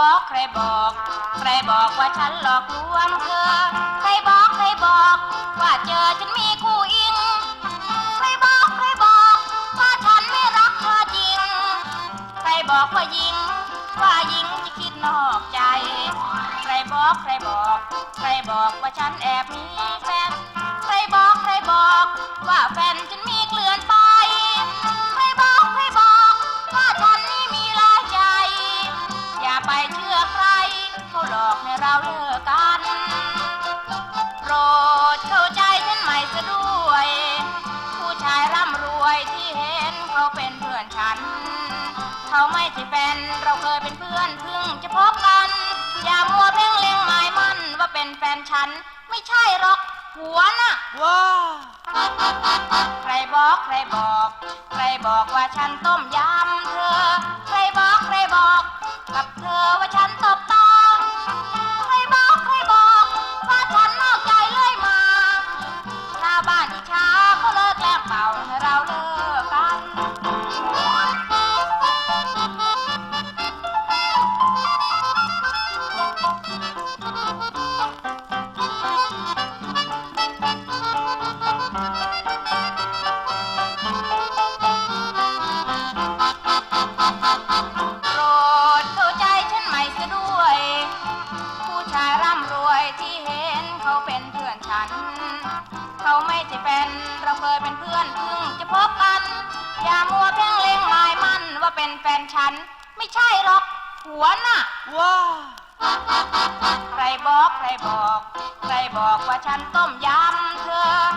บอกใครบอก ใครบอกว่าฉันหลอกลวงเธอ ใครบอกใครบอก ว่าเจอฉันมีคู่อิง ใครบอกใครบอก ว่าฉันไม่รักเธอจริง ใครบอกว่ายิง ว่ายิงจะคิดนอกใจ ใครบอกใครบอก ใครบอกว่าฉันแอบมีแฟน เขาไม่ใช่แฟน เราเคยเป็นเพื่อนเพิ่งจะพบกัน อย่ามัวเพ่งเล็งหมายมั่นว่าเป็นแฟนฉัน ไม่ใช่หรอกหัวน่ะ ว้าใครบอกใครบอก ใครบอกว่าฉันต้มยำเธอ ใครบอกใครบอก กับเธอว่าฉันตบตา อนเพิ่งจะพบกัน อย่ามัวเพ่งเล็งหมายมั่นว่าเป็นแฟนฉัน ไม่ใช่หรอก หัวน่ะ ว้าใครบอก ใครบอก ใครบอกว่าฉันต้มยำ